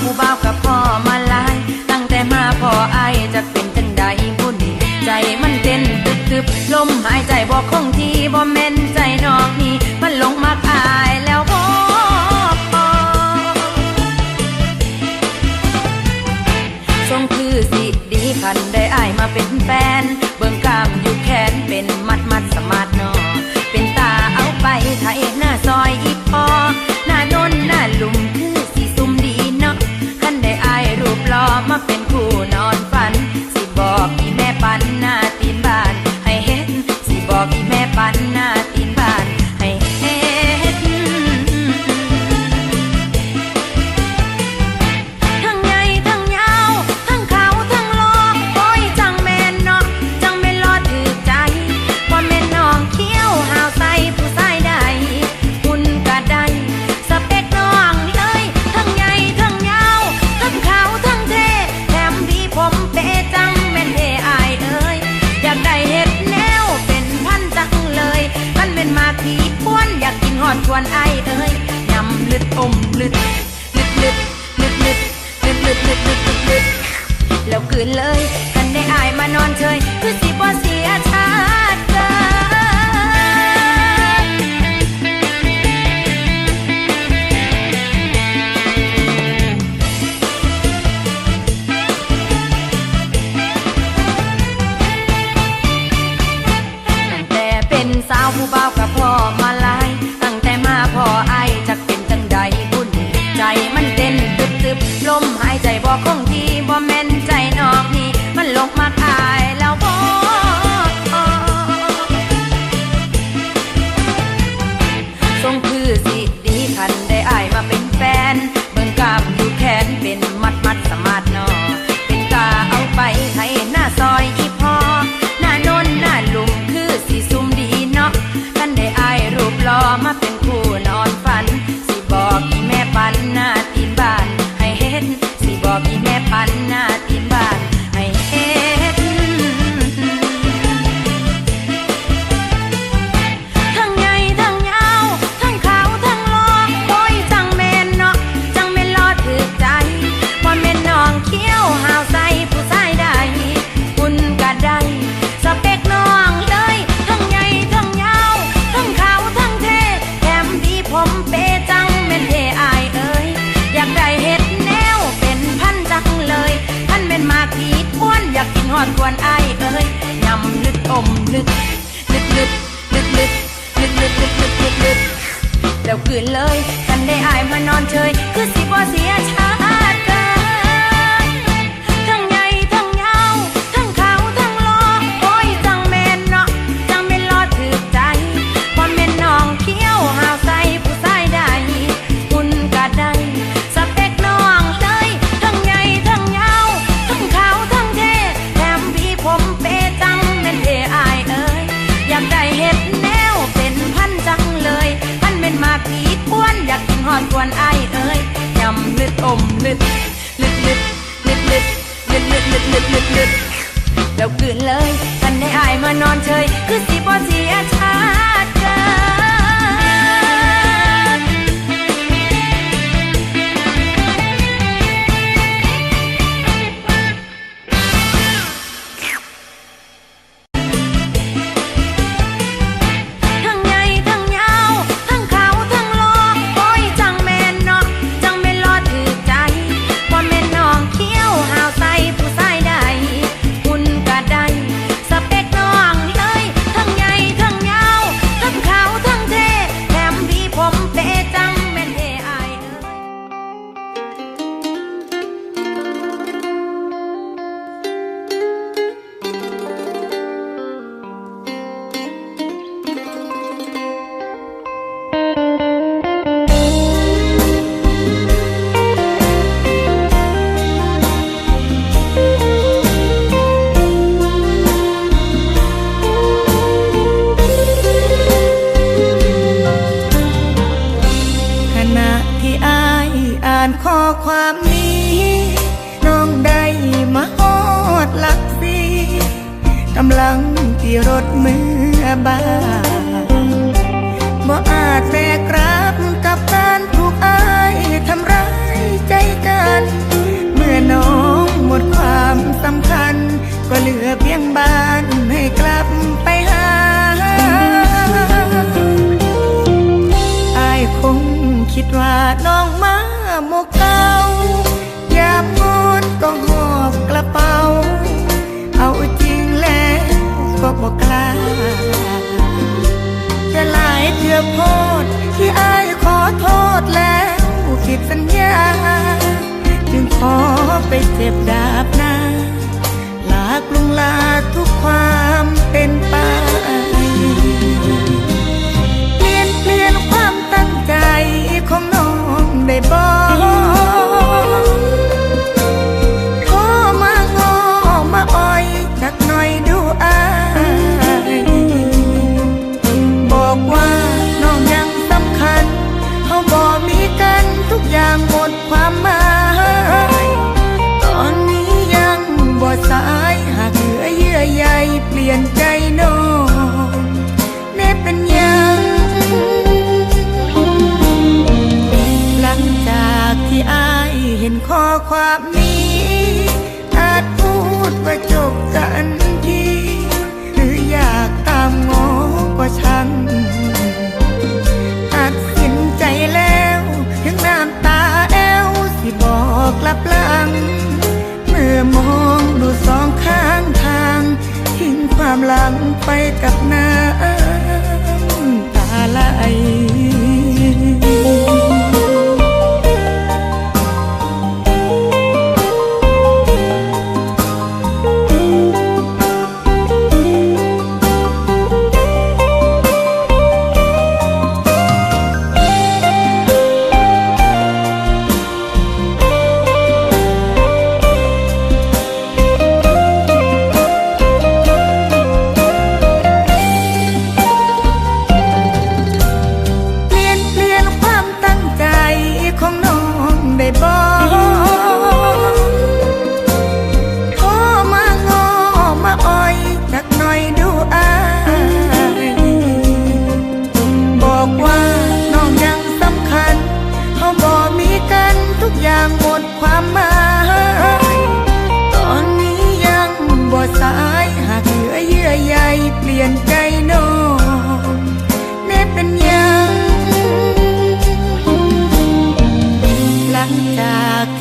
ผู้บ่าวกับพ่อมาลาย ตั้งแต่มาพ่อไอจะเป็นจังใดบุญใจมันเต้นตึบตึบลมหายใจบอกคงที่บ่แม่ วนไอเอ้ยยำลึดอมลึดลึดลึดลึดลึดลึดลึดลึดลึดลึดแล้วกืนเลยกันได้อายมานอนเฉยคือสีบอสี โพดที่อายขอโทษแล้วผิดสัญญา จึงขอไปเจ็บดาบหน้า ลากลุงลาทุกความ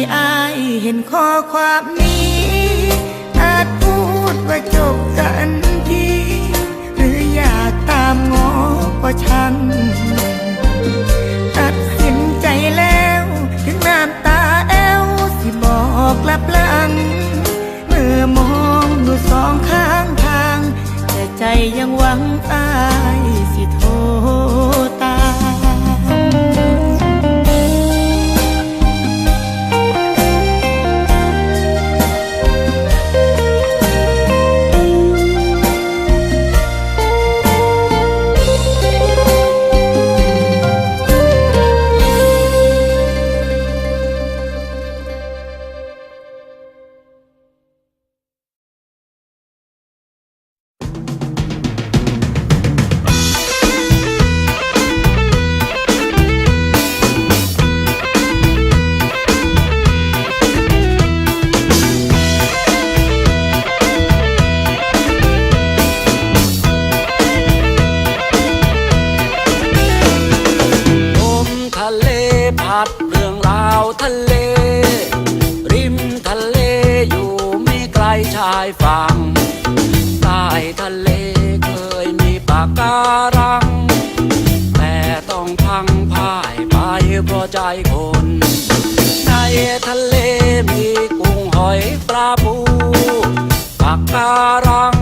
ที่อายเห็นข้อความนี้ อาจพูดว่าจบกันทีหรืออยากตามงอก็ช่างตัดสินใจแล้ว ถึงน้ำตาแอวสิบอกลับหลัง เมื่อมองดูสองข้างทาง แต่ใจยังหวังอายสิโทร เพอใจคน ในทะเลมีกุ้งหอยปลาปูปากการัง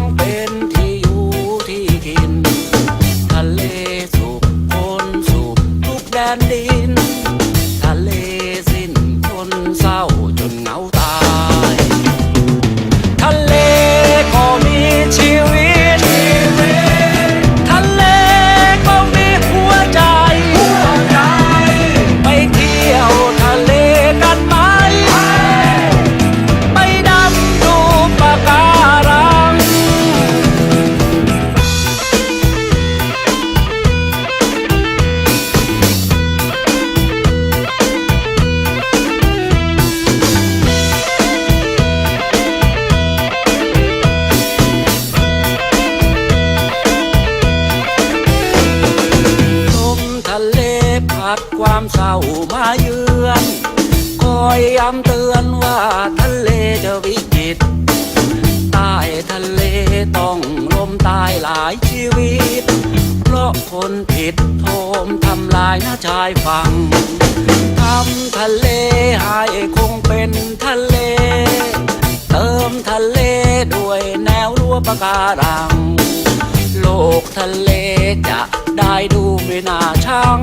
คนผิดโทมทำลายหน้าชายฝั่งทำทะเลให้คงเป็นทะเล เติมทะเลด้วยแนวรั้วปะการัง โลกทะเลจะได้ดูไม่น่าชัง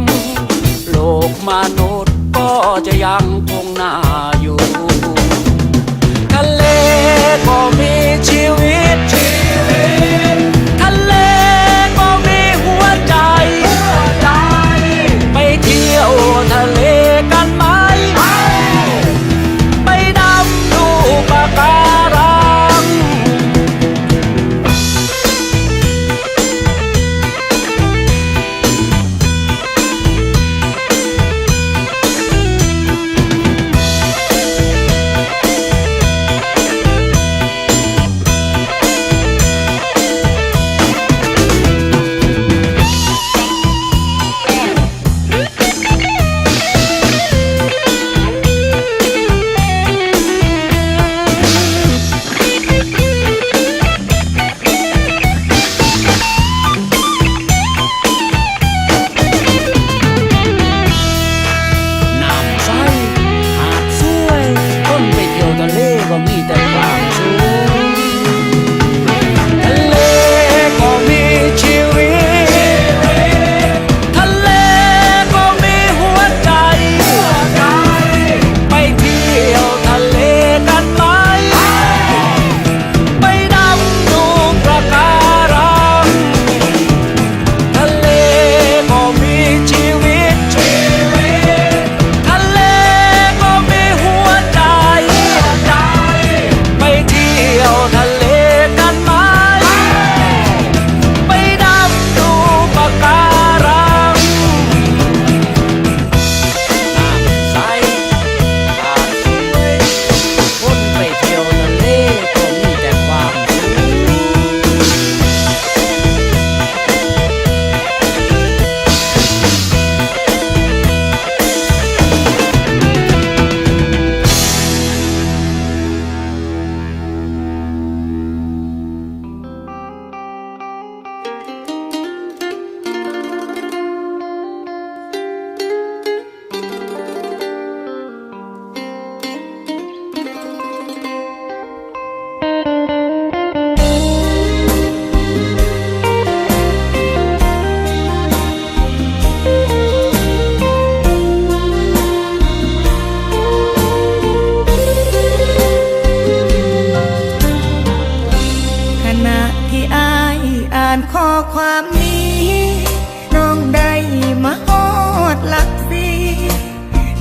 โลกมนุษย์ก็จะยังคงน่าอยู่ ทะเลก็มีชีวิตทะเ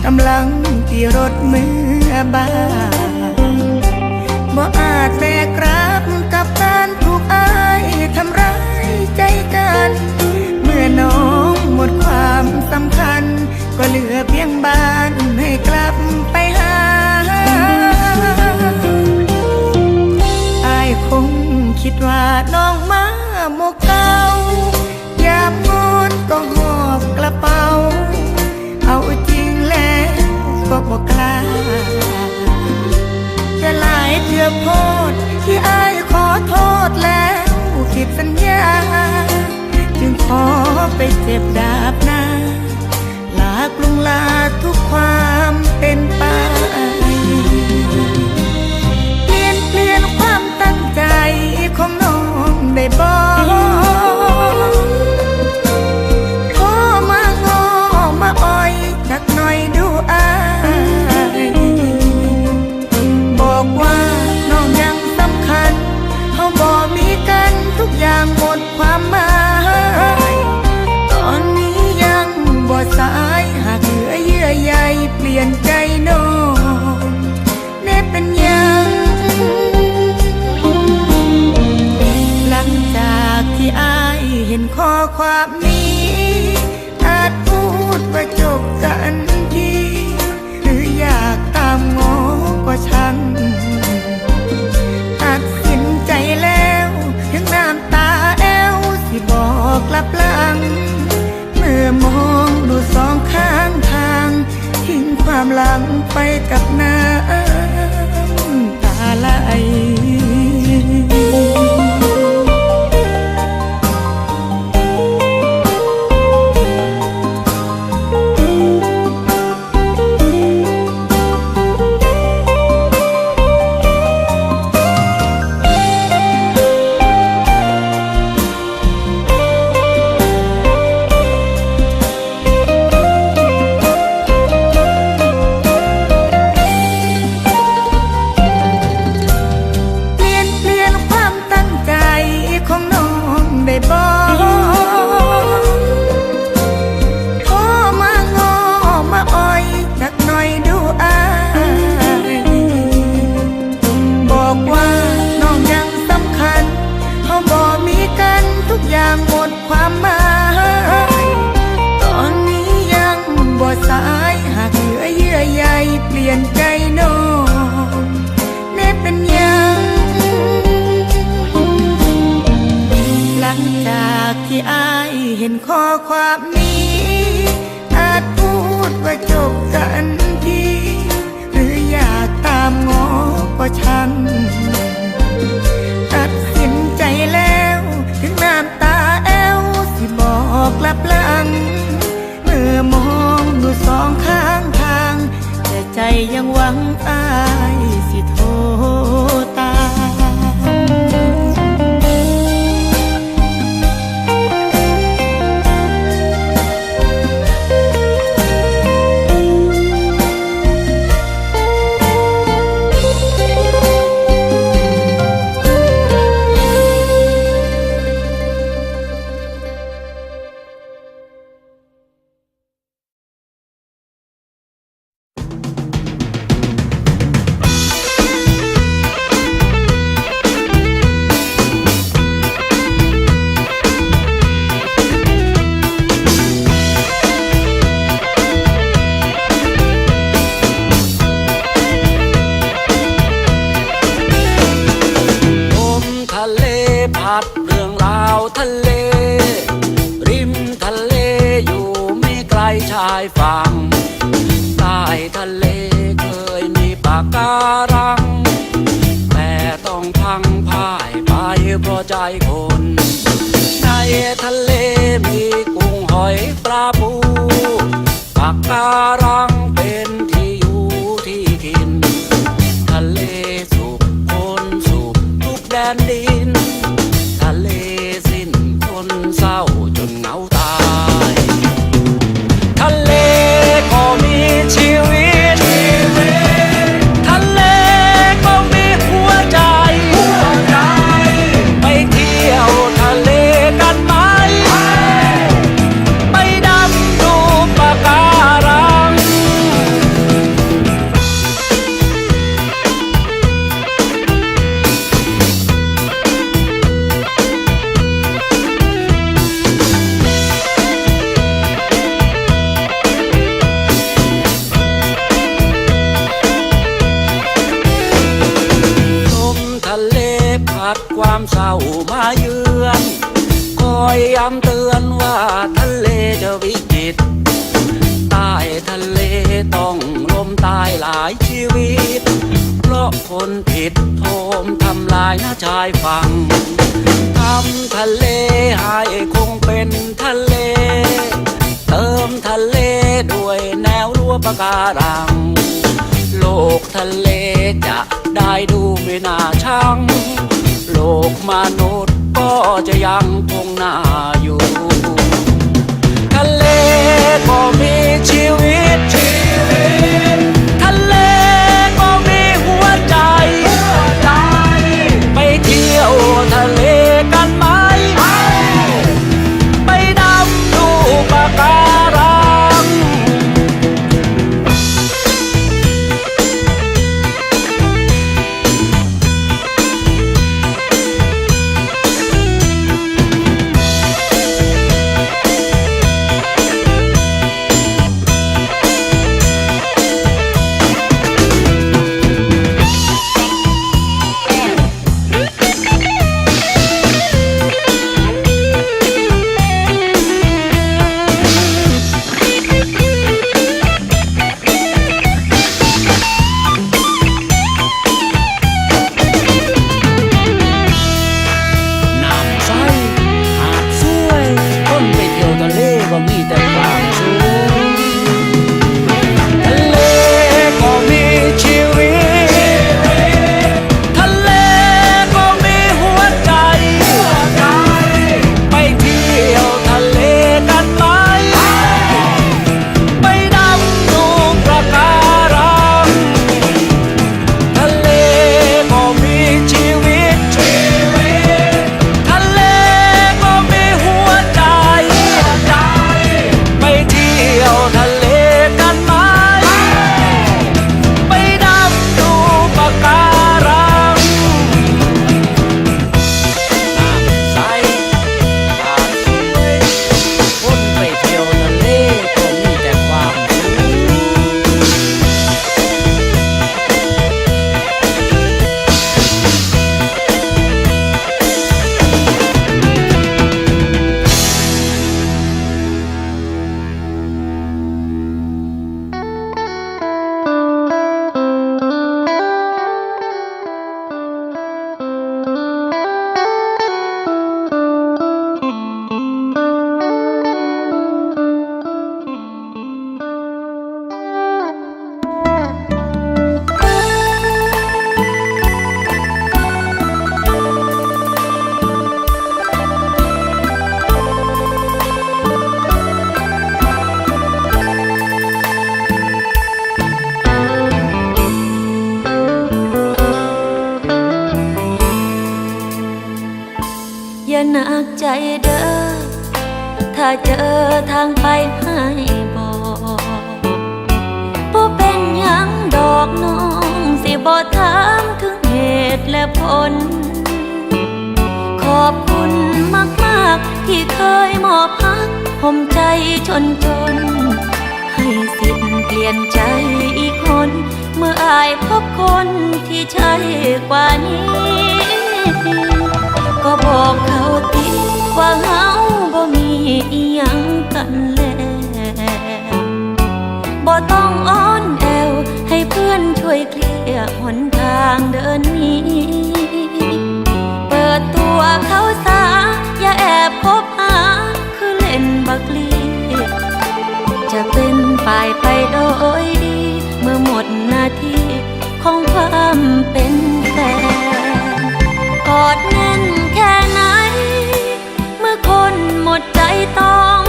กำลังที่รถเมื่อบ้านบ่อาจแบกรับกับการถูกอายทำร้ายใจกัน เมื่อน้องหมดความสำคัญ ก็เหลือเพียงบ้านให้กลับไปหาอายคงคิดว่าน้องมาโมกเก่ายามงอนก็หอบกระเป๋า บอกล้า จะหลายเทือโพดที่อายขอโทษแล้วผิดสัญญา จึงขอไปเจ็บดาบหน้า ลากลุงลาทุกความามหลังไปกับน้ำตาไหล วังอายสิโท พัดเรื่องราวทะเล ริมทะเลอยู่ไม่ไกลชายฝั่งใต้ทะเลเคยมีปากการัง แต่ต้องพังพ่ายไปเพราะใจคน ในทะเลมีกุ้งหอยปลาปูปากการังเป็น จะได้ดูไม่น่าชังโลกมนุษย์ก็จะยังคงน่าอยู่ทะเลก็มีชีวิตชี ทางไปให้บอกบ่เป็นหยังดอกน้องสิบ่ถามถึงเหตุและผล ขอบคุณมากมากที่เคยมอบพักผมใจจนจน ให้สิทธิ์เปลี่ยนใจอีกคน เมื่ออายพบคนที่ใช่กว่านี้ ก็บอกเขาติว่าางเดินนี้ เปิดตัวเขาสา อย่าแอบคบหา คือเล่นบักลี จะเป็นฝ่ายไปโดยดี เมื่อหมดหน้าที่ของความเป็นแฟนกอดแน่นแค่ไหน เมื่อคนหมดใจต้อง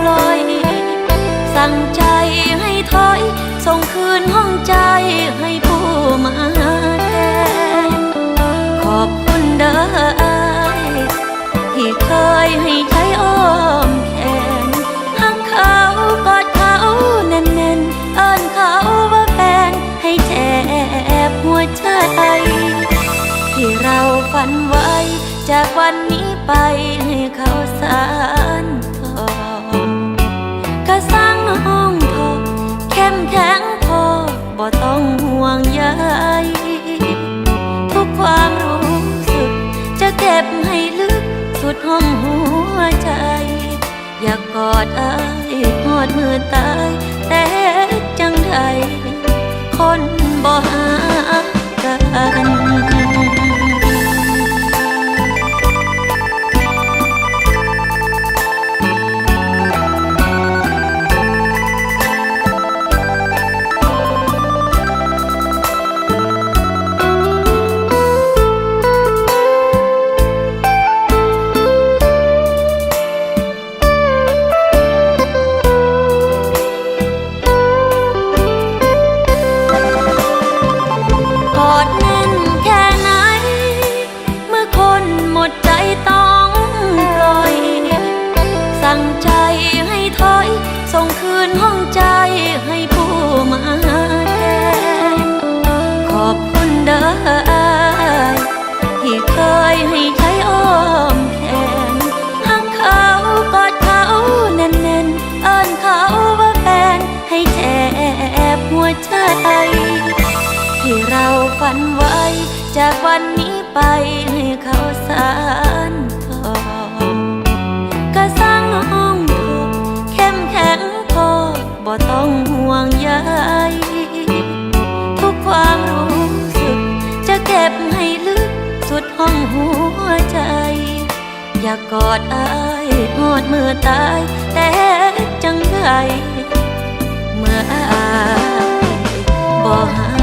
ปล่อย สั่งใจให้ถอย ส่งคืนห้องใจให้ ให้ อยากกอดอายหอดมือตาย แต่จังไดเมื่ออายบ่หา